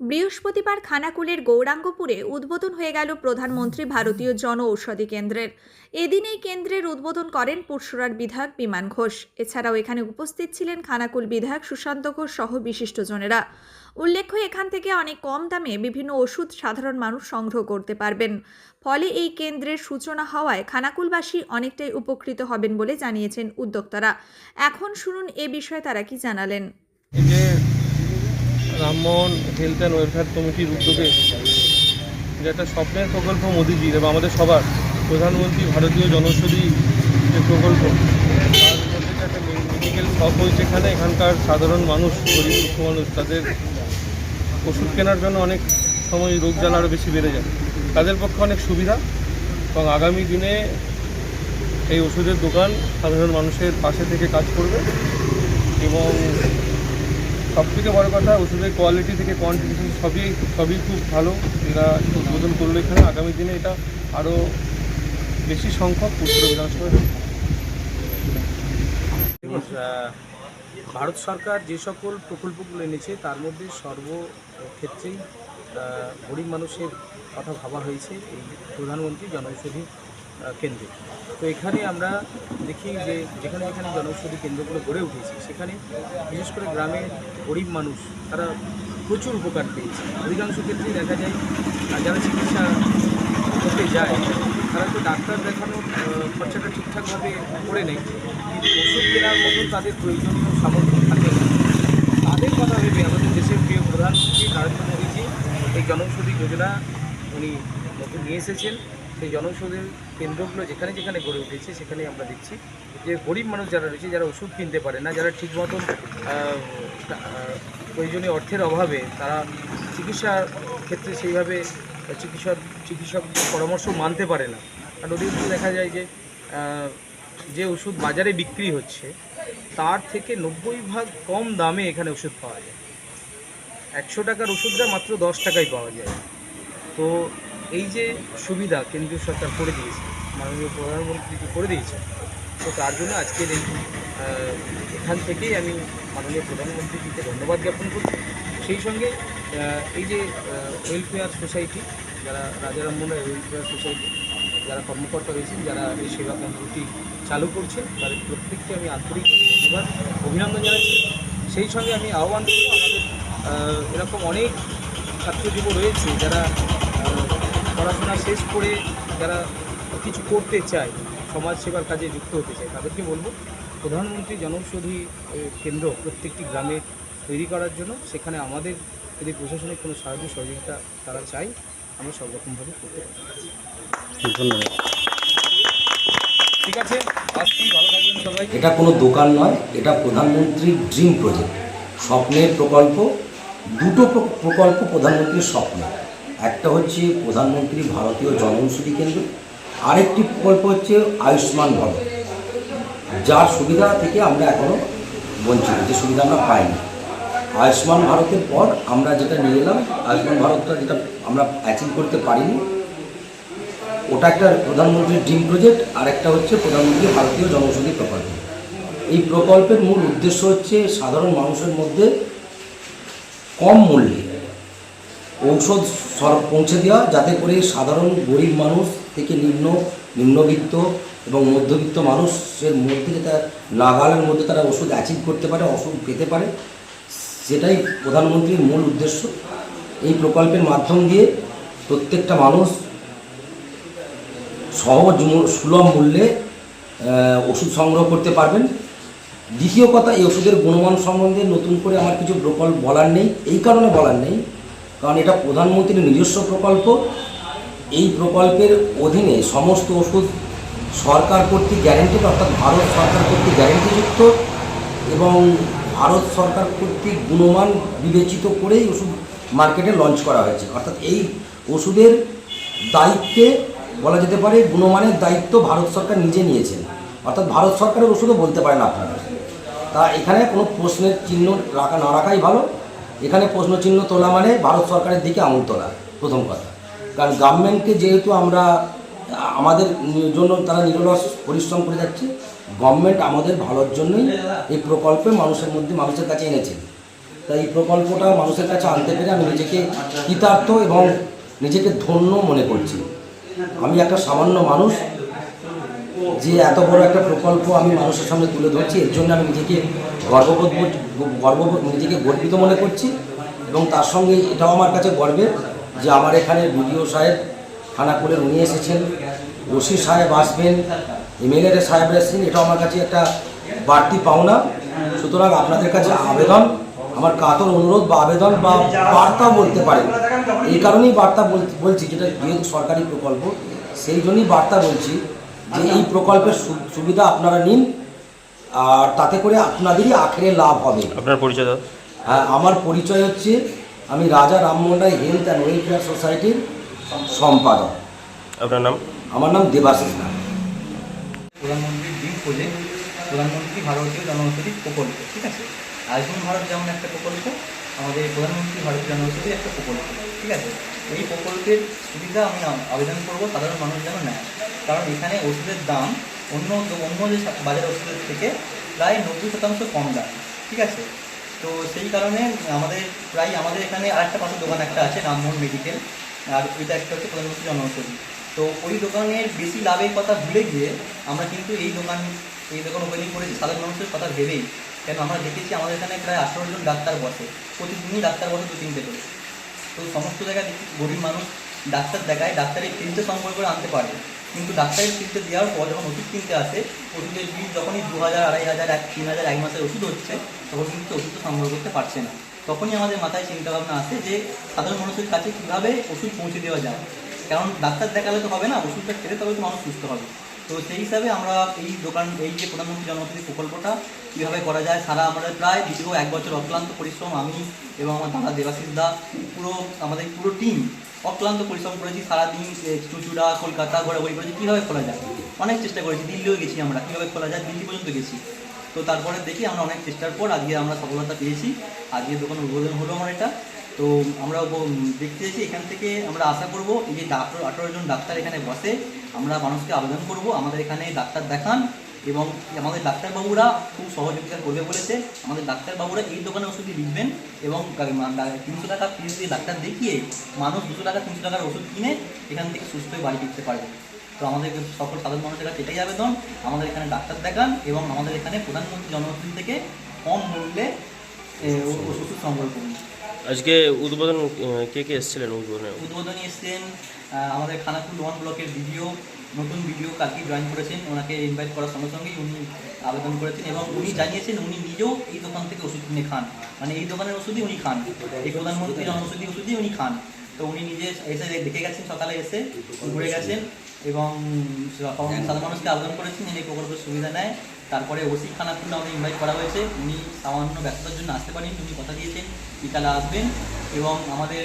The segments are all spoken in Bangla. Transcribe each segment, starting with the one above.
বৃহস্পতিবার খানাকুলের গৌরাঙ্গপুরে উদ্বোধন হয়ে গেল প্রধানমন্ত্রী ভারতীয় জন ঔষধি কেন্দ্রের। এদিন এই কেন্দ্রের উদ্বোধন করেন পুরসুরার বিধায়ক বিমান ঘোষ। এছাড়াও এখানে উপস্থিত ছিলেন খানাকুল বিধায়ক সুশান্ত ঘোষ সহ বিশিষ্টজনেরা উল্লেখ্য, এখান থেকে অনেক কম দামে বিভিন্ন ওষুধ সাধারণ মানুষ সংগ্রহ করতে পারবেন। ফলে এই কেন্দ্রের সূচনা হওয়ায় খানাকুলবাসী অনেকটাই উপকৃত হবেন বলে জানিয়েছেন উদ্যোক্তারা। এখন শুনুন এ বিষয়ে তারা কি জানালেন। রামমোহন হেলথ অ্যান্ড ওয়েলফেয়ার কমিটির উদ্যোগে যে একটা স্বপ্নের প্রকল্প মোদিজির এবং আমাদের সবার। প্রধানমন্ত্রী ভারতীয় জনৌষধি যে প্রকল্প, তার মধ্যে একটা মেডিকেল শপ হয়েছে এখানে। এখানকার সাধারণ মানুষ, গরিব, দুঃখ মানুষ, তাদের ওষুধ কেনার জন্য অনেক সময় রোগ জ্বালা আরও বেশি বেড়ে যায়। তাদের পক্ষে অনেক সুবিধা এবং আগামী দিনে এই ওষুধের দোকান সাধারণ মানুষের পাশে থেকে কাজ করবে এবং সব থেকে বড় কথা, ওষুধের কোয়ালিটি থেকে কোয়ান্টিটি সবই সবই খুব ভালো। এরা উদ্বোধন করল এখানে। আগামী দিনে এটা আরও বেশি সংখ্যক পুত্র বিধানসভা দেখুন ভারত সরকার যে সকল প্রকল্পগুলো এনেছে, তার মধ্যে সর্বক্ষেত্রেই গরিব মানুষের কথা ভাবা হয়েছে। এই প্রধানমন্ত্রী জনৌষধি কেন্দ্রে তো এখানে আমরা দেখি যে যেখানে যেখানে জনৌষধি কেন্দ্রগুলো গড়ে উঠেছে, সেখানে বিশেষ করে গ্রামের গরিব মানুষ, তারা প্রচুর উপকার পেয়েছে। অধিকাংশ ক্ষেত্রেই দেখা যায় যারা চিকিৎসা করতে যায়, তারা তো ডাক্তার দেখানোর খরচাটা ঠিকঠাকভাবে করে নেয়। কিন্তু ওষুধ কেনার মতন তাদের প্রয়োজনীয় সামর্থ্য থাকে না। তাদের কথা ভেবে আমাদের দেশের প্রিয় প্রধানমন্ত্রী নরেন্দ্র মোদীজি এই জনৌষধি যোজনা উনি নতুন নিয়ে এসেছেন। সেই জনৌষধি কেন্দ্রগুলো যেখানে যেখানে গড়ে উঠেছে সেখানে আমরা দেখছি যে গরিব মানুষ যারা রয়েছে, যারা ওষুধ কিনতে পারে না, যারা ঠিক মতন প্রয়োজনীয় অর্থের অভাবে তারা চিকিৎসার ক্ষেত্রে সেইভাবে চিকিৎসক চিকিৎসক পরামর্শ মানতে পারে না। আর অধিকাংশ দেখা যায় যে যে ওষুধ বাজারে বিক্রি হচ্ছে, তার থেকে নব্বই ভাগ কম দামে এখানে ওষুধ পাওয়া যায়। একশো টাকার ওষুধটা মাত্র দশ টাকায় পাওয়া যায়। তো এই যে সুবিধা কেন্দ্রীয় সরকার করে দিয়েছে, মাননীয় প্রধানমন্ত্রী যে করে দিয়েছে, তো তার জন্য আজকের এই এখান থেকেই আমি মাননীয় প্রধানমন্ত্রীজিকে ধন্যবাদ জ্ঞাপন করি সেই সঙ্গে এই যে ওয়েলফেয়ার সোসাইটি যারা রাজারামমোহন ওয়েলফেয়ার সোসাইটি যারা কর্মকর্তা রয়েছেন, যারা এই সেবা কেন্দ্রটি চালু করছে তাদের প্রত্যেককে আমি আন্তরিক ধন্যবাদ, অভিনন্দন জানাচ্ছি। সেই সঙ্গে আমি আহ্বান করব, আমাদের এরকম অনেক ছাত্রযুব রয়েছে, যারা পড়াশোনা শেষ করে যারা কিছু করতে চায় সমাজ সেবার কাজে যুক্ত হতে চায় তাদেরকে বলব প্রধানমন্ত্রী জনৌষধি কেন্দ্র প্রত্যেকটি গ্রামে তৈরি করার জন্য সেখানে আমাদের যদি প্রশাসনিক কোনো সাহায্য সহযোগিতা তারা চাই আমরা সব রকমভাবে করতে পারি। ধন্যবাদ। ঠিক আছে আসছি ভালো থাকবেন সবাই। এটা কোনো দোকান নয় এটা প্রধানমন্ত্রীর ড্রিম প্রজেক্ট। স্বপ্নের প্রকল্প দুটো প্রকল্প প্রধানমন্ত্রীর স্বপ্ন। একটা হচ্ছে প্রধানমন্ত্রী ভারতীয় জনঔষধি কেন্দ্র, আরেকটি প্রকল্প হচ্ছে আয়ুষ্মান ভারত, যার সুবিধা থেকে আমরা এখনও বঞ্চিত, যে সুবিধা আমরা পাইনি। আয়ুষ্মান ভারতের পর আমরা যেটা নিয়ে এলাম, আয়ুষ্মান ভারতটা যেটা আমরা অ্যাচিভ করতে পারিনি, ওটা একটা প্রধানমন্ত্রীর ড্রিম প্রজেক্ট আর একটা হচ্ছে প্রধানমন্ত্রী ভারতীয় জনৌষধি প্রকল্প। এই প্রকল্পের মূল উদ্দেশ্য হচ্ছে সাধারণ মানুষের মধ্যে কম মূল্যে ঔষধ পৌঁছে দেওয়া যাতে করে সাধারণ গরিব মানুষ থেকে নিম্ন, নিম্নবিত্ত এবং মধ্যবিত্ত মানুষের মধ্যে তার নাগালের মধ্যে তারা ওষুধ অ্যাচিভ করতে পারে, ওষুধ পেতে পারে, সেটাই প্রধানমন্ত্রীর মূল উদ্দেশ্য। এই প্রকল্পের মাধ্যম দিয়ে প্রত্যেকটা মানুষ সহজ সুলভ মূল্যে ওষুধ সংগ্রহ করতে পারবেন। দ্বিতীয় কথা, এই ওষুধের গুণমান সম্বন্ধে নতুন করে আমার কিছু প্রকল্প বলার নেই। এই কারণে বলার নেই। কারণ এটা প্রধানমন্ত্রীর নিজস্ব প্রকল্প। এই প্রকল্পের অধীনে সমস্ত ওষুধ সরকার কর্তৃক গ্যারেন্টি অর্থাৎ ভারত সরকার কর্তৃক গ্যারেন্টিযুক্ত এবং ভারত সরকার কর্তৃক গুণমান বিবেচিত করেই ওষুধ মার্কেটে লঞ্চ করা হয়েছে। অর্থাৎ এই ওষুধের দায়িত্বে বলা যেতে পারে গুণমানের দায়িত্ব ভারত সরকার নিজে নিয়েছেন। অর্থাৎ ভারত সরকারের ওষুধও বলতে পারেন আপনারা। তা এখানে কোনো প্রশ্নের চিহ্ন রাখা না রাখাই ভালো। এখানে প্রশ্ন চিহ্ন তোলা মানে ভারত সরকারের দিকে আঙুল তোলা, প্রথম কথা। কারণ গভর্নমেন্টকে যেহেতু আমরা, আমাদের জন্য তারা নিরলস পরিশ্রম করে যাচ্ছে গভর্নমেন্ট আমাদের ভালোর জন্যই এই প্রকল্পে মানুষের মধ্যে, মানুষের কাছে এনেছে। তাই এই প্রকল্পটা মানুষের কাছে আনতে পেরে আমি নিজেকে কৃতার্থ এবং নিজেকে ধন্য মনে করছি। আমি একটা সামান্য মানুষ, যে এত বড় একটা প্রকল্প আমি মানুষের সামনে তুলে ধরছি, এর জন্য আমি নিজেকে গর্ববোধ বোধ- গর্ব নিজেকে গর্বিত মনে করছি এবং তার সঙ্গে এটাও আমার কাছে গর্বের যে আমার এখানে বিডিও সাহেব খানাকুলের উনি এসেছেন, ওসি সাহেব আসবেন, এমএলএ সাহেব এসেছেন, এটাও আমার কাছে একটা বাড়তি পাওনা। সুতরাং আপনাদের কাছে আবেদন, আমার কাতর অনুরোধ বা আবেদন বা বার্তা বলতে পারেন এই কারণেই বার্তা বল- বলছি যেটা যেহেতু সরকারি প্রকল্প, সেই জন্যই বার্তা বলছি যে এই প্রকল্পের সুবিধা আপনারা নিন আর তাতে করে আপনাদেরই আখেরে লাভ হবে। আপনার পরিচয় হ্যাঁ, আমার পরিচয় হচ্ছে আমি Raja Rammohan Roy health and welfare সোসাইটির সম্পাদক। আপনার নাম? আমার নাম দেবাশিস নাথ। প্রধানমন্ত্রীর ড্রিম প্রজেক্ট প্রধানমন্ত্রী ভারতীয় জনঔষধি প্রকল্প ঠিক আছে? আয়ুষ্মান ভারত যেমন একটা প্রকল্প আমাদের প্রধানমন্ত্রী ভারতীয় জনঔষধি একটা প্রকল্প ঠিক আছে? এই প্রকল্পের সুবিধা আমি আবেদন করব সাধারণ মানুষ যেন নেয়। কারণ এখানে ওষুধের দাম অন্য অন্য যে বাজার ওষুধের থেকে প্রায় নব্বই শতাংশ কম দাম, ঠিক আছে? তো সেই কারণে আমাদের প্রায় আমাদের এখানে আরেকটা পাশের দোকান একটা আছে, রামমোহন মেডিকেল, আর ওইটা একটা হচ্ছে প্রধানমন্ত্রী জনঔষধি। তো ওই দোকানের বেশি লাভের কথা ভুলে গিয়ে আমরা কিন্তু এই দোকান এই দোকান ওপেনিং করেছি, সাধারণ মানুষের কথা ভেবেই। কেন আমরা দেখেছি আমাদের এখানে প্রায় আঠারো জন ডাক্তার বসে, প্রতিদিনই ডাক্তার বসে দু তিনটে করে তো সমস্ত জায়গায় গরিব মানুষ ডাক্তার দেখায়, ডাক্তারের ফিলতে সংগ্রহ করে আনতে পারে। কিন্তু ডাক্তারের ফিলতে দেওয়ার পর যখন ওষুধ কিনতে আসে, ওষুধের বিল যখনই দু হাজার, আড়াই হাজার, এক তিন হাজার, এক মাসের ওষুধ হচ্ছে, তখন কিন্তু ওষুধটা সংগ্রহ করতে পারছে না। তখনই আমাদের মাথায় চিন্তা ভাবনা আসে যে, সাধারণ মানুষের কাছে কীভাবে ওষুধ পৌঁছে দেওয়া যায়? কারণ ডাক্তার দেখালে তো হবে না, ওষুধটা খেলে তবে তো মানুষ সুস্থ হবে। তো সেই হিসাবে আমরা এই দোকান, এই যে প্রধানমন্ত্রী জনঔষধি প্রকল্পটা কীভাবে করা যায়, সারা আমাদের প্রায় দীর্ঘ এক বছর অক্লান্ত পরিশ্রম আমি এবং আমার দাদা দেবাশিস দা, পুরো আমাদের পুরো টিম অক্লান্ত পরিশ্রম করেছি, সারাদিন চুচুড়া, কলকাতা, ঘোরাঘুরি করেছি, কীভাবে খোলা যায়? অনেক চেষ্টা করেছি, দিল্লিও গেছি আমরা, কীভাবে খোলা যায়? দিল্লি পর্যন্ত গেছি। তো তারপরে দেখি আমরা অনেক চেষ্টার পর আজকে আমরা সফলতা পেয়েছি। আজকে দোকান উদ্বোধন হলো আমার এটা। তো আমরা দেখতে চাইছি এখান থেকে আমরা আশা করব, এই যে ডাক্তার, আঠারো জন ডাক্তার এখানে বসে, আমরা মানুষকে আবেদন করব, আমাদের এখানে ডাক্তার দেখান। এবং আমাদের ডাক্তারবাবুরা খুব সহযোগিতা করবে বলেছে। আমাদের ডাক্তারবাবুরা এই দোকানে ওষুধই লিখবেন এবং তিনশো টাকা ফিস দিয়ে ডাক্তার দেখিয়ে মানুষ দুশো টাকা তিনশো টাকার ওষুধ কিনে এখান থেকে সুস্থ হয়ে বাড়ি ফিরতে পারবে। তো আমাদের সকল সাধারণ মানুষের কাছে এটাই আবেদন। আমাদের এখানে ডাক্তার দেখান এবং আমাদের এখানে প্রধানমন্ত্রী জনঔষধি থেকে কম মূল্যে ওষুধ সংগ্রহ করুন। আজকে উদ্বোধন কে কে এসেছিলেন উদ্বোধনে? উদ্বোধনী এসছেন আমাদের খানাকুল ওয়ান ব্লকের ভিডিও নতুন ভিডিও কালকে জয়েন করেছেন, ওনাকে ইনভাইট করার সঙ্গে সঙ্গেই উনি আবেদন করেছেন এবং উনি জানিয়েছেন উনি নিজেও এই দোকান থেকে ওষুধ কিনে খান। মানে এই দোকানের ওষুধই উনি খান। এই প্রধানমন্ত্রী জনঔষধি ওষুধই উনি খান। তো উনি নিজে এসে দেখে গেছেন, সকালে এসে ঘুরে গেছেন এবং সাধারণ মানুষকে আবেদন করেছেন এই প্রকল্পের সুবিধা নেয় তারপরে ওসি খানাকুল আমাদের ইনভাইট করা হয়েছে উনি সামান্য ব্যস্ততার জন্য আসতে পারেন উনি কথা দিয়েছেন বিকালে আসবেন এবং আমাদের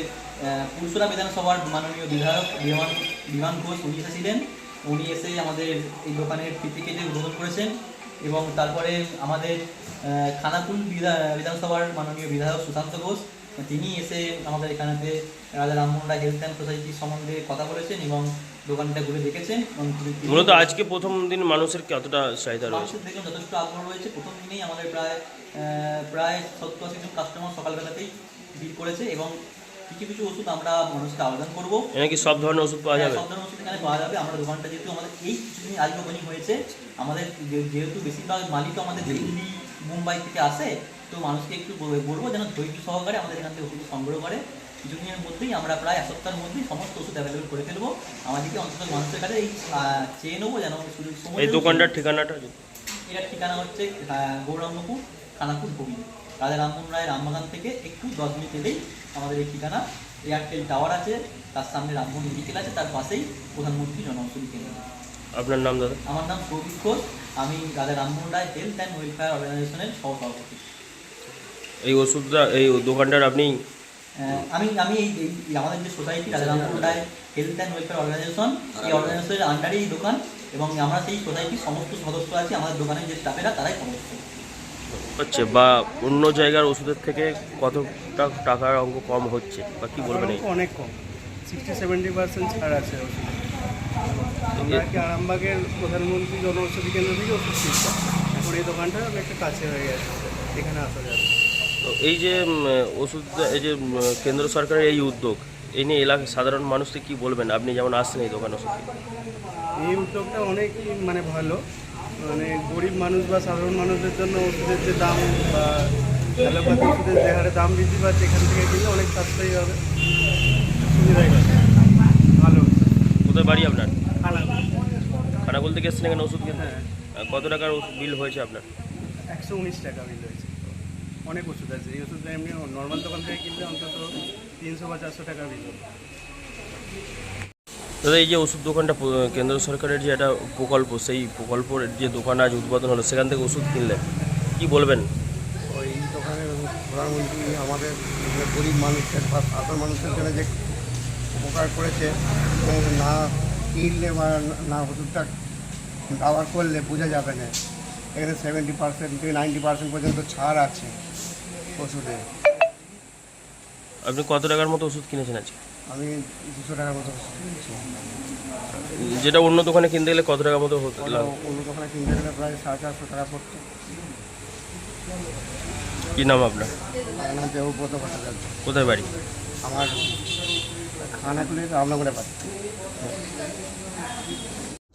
পুরসুরা বিধানসভার মাননীয় বিধায়ক বিমান বিমান ঘোষ উনি এসেছিলেন উনি এসে আমাদের এই দোকানের পিপিকেটে উদ্বোধন করেছেন এবং তারপরে আমাদের খানাকুল বিধা- বিধানসভার মাননীয় বিধায়ক সুশান্ত ঘোষ তিনি এসে আমাদের এখানেতে Raja Rammohan Roy health and society সম্বন্ধে কথা বলেছেন এবং দোকানটা ঘুরে দেখেছেন এবং মূলত আজকে প্রথম দিন মানুষের কতটা চাহিদা রয়েছে? দেখুন যথেষ্ট আগ্রহ রয়েছে। প্রথম দিনেই আমাদের প্রায় প্রায় সত্তর আশি জন কাস্টমার সকালবেলাতেই ভিড় করেছে এবং কিছু কিছু ওষুধ আমরা মানুষকে আবেদন করব। এখানে কি সব ধরনের ওষুধ পাওয়া যাবে? হ্যাঁ, সব ধরনের ওষুধ এখানে পাওয়া যাবে। আমরা দোকানটা যেহেতু আমাদের এই কিছুদিন আগে ওপেনিং হয়েছে আমাদের যেহেতু বেশিরভাগ মালিক আমাদের দিল্লি মুম্বাই থেকে আসে তো মানুষকে একটু বলব যেন ধৈর্য সহকারে আমাদের এখান থেকে ওষুধ সংগ্রহ করে। কিছুদিনের মধ্যেই আমরা প্রায় এক সপ্তাহের মধ্যেই সমস্ত ওষুধ অ্যাভেলেবল করে ফেলব। আমাদেরকে অন্তত মানুষের কাছে এই চেয়ে নেব যেন সুযোগ সময় এই দোকানটার ঠিকানাটা এটার ঠিকানা হচ্ছে গৌরাঙ্গপুর খানাপুর গোবিন্দ রাজা রামমোহন রায় রামবাগান থেকে একটু দশ মিনিট এলেই আমাদের এই ঠিকানা এয়ারটেল টাওয়ার আছে তার সামনে রামমোহন মেডিকেল আছে তার পাশেই প্রধানমন্ত্রী জনঔষধি কেন্দ্র। আপনার নাম দাদা? আমার নাম সৌভিক ঘোষ আমি Raja Rammohan Roy health and welfare অর্গানাইজেশনের সহ সভাপতি এই ওষুধটা এই দোকানটার আপনি? আমি আমি এই আমাদের যে society Raja Rammohan Roy health and welfare organisation এই অর্গানাইজেশনের আন্ডারে এই দোকান এবং আমরা সেই সোসাইটির সমস্ত সদস্য আছি আমাদের দোকানের যে স্টাফেরা তারাই সদস্য। হচ্ছে বা অন্য জায়গার ওষুধের থেকে কতটা টাকার অঙ্ক কম হচ্ছে বা কি বলবেন অনেক কম। সিক্সটি সেভেন্টি পার্সেন্ট ছাড় আছে আমরা কি আরামবাগের প্রধানমন্ত্রী জনঔষধি কেন্দ্র থেকে ওষুধ কিনতাম এখন এই দোকানটা অনেকটা কাছে হয়ে গেছে। এখানে আসা যাবে। তো এই যে ওষুধ এই যে কেন্দ্র সরকারের এই উদ্যোগ এই নিয়ে এলাকার সাধারণ মানুষকে কি বলবেন? আপনি যেমন আসছেন এই দোকান ওষুধ এই উদ্যোগটা অনেক মানে ভালো। মানে গরিব মানুষ বা সাধারণ মানুষের জন্য ওষুধের যে দাম বা অ্যালোপ্যাথি ওষুধের যে হারে দাম বৃদ্ধি পাচ্ছে এখান থেকে কিনলে অনেক সাশ্রয়ী হবে। সুবিধাই হবে ভালো। কোথায় বাড়ি আপনার? খানা খানাকুল থেকে এসেছেন এখানে ওষুধ কিনতে? হ্যাঁ। কত টাকার ওষুধ বিল হয়েছে আপনার? একশো উনিশ টাকা বিল হয়েছে। অনেক ওষুধ আছে। এই ওষুধটা এমনি নর্মাল দোকান থেকে কিনলে অন্তত তিনশো বা চারশো টাকা বিল দাদা এই যে ওষুধ দোকানটা কেন্দ্র সরকারের যে একটা প্রকল্প সেই প্রকল্পের যে দোকান আজ উদ্বোধন হলো সেখান থেকে ওষুধ কিনলেন। কি বলবেন? ওই দোকানে প্রধানমন্ত্রী আমাদের গরিব মানুষের বা সাধারণ মানুষের জন্য যে উপকার করেছে না কিনলে বা না ওষুধটা ব্যবহার করলে বোঝা যাবে না। এখানে সেভেন্টি পার্সেন্ট থেকে নাইনটি পার্সেন্ট পর্যন্ত ছাড় আছে ওষুধে আপনি কত টাকার মতো ওষুধ কিনেছেন আজকে? আমি দুশো টাকার মতো যেটা অন্য দোকানে কিনতে গেলে কত টাকা মতো হতো অন্য দোকানে কিনতে গেলে প্রায় সাড়ে চারশো টাকা পড়তো। কি নাম আপনার? দেবব্রত ভট্টাচার্য। কোথায় বাড়ি? আমার খানাকুলি রামনগরে বাড়ি।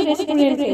রেস্টুরেন্টে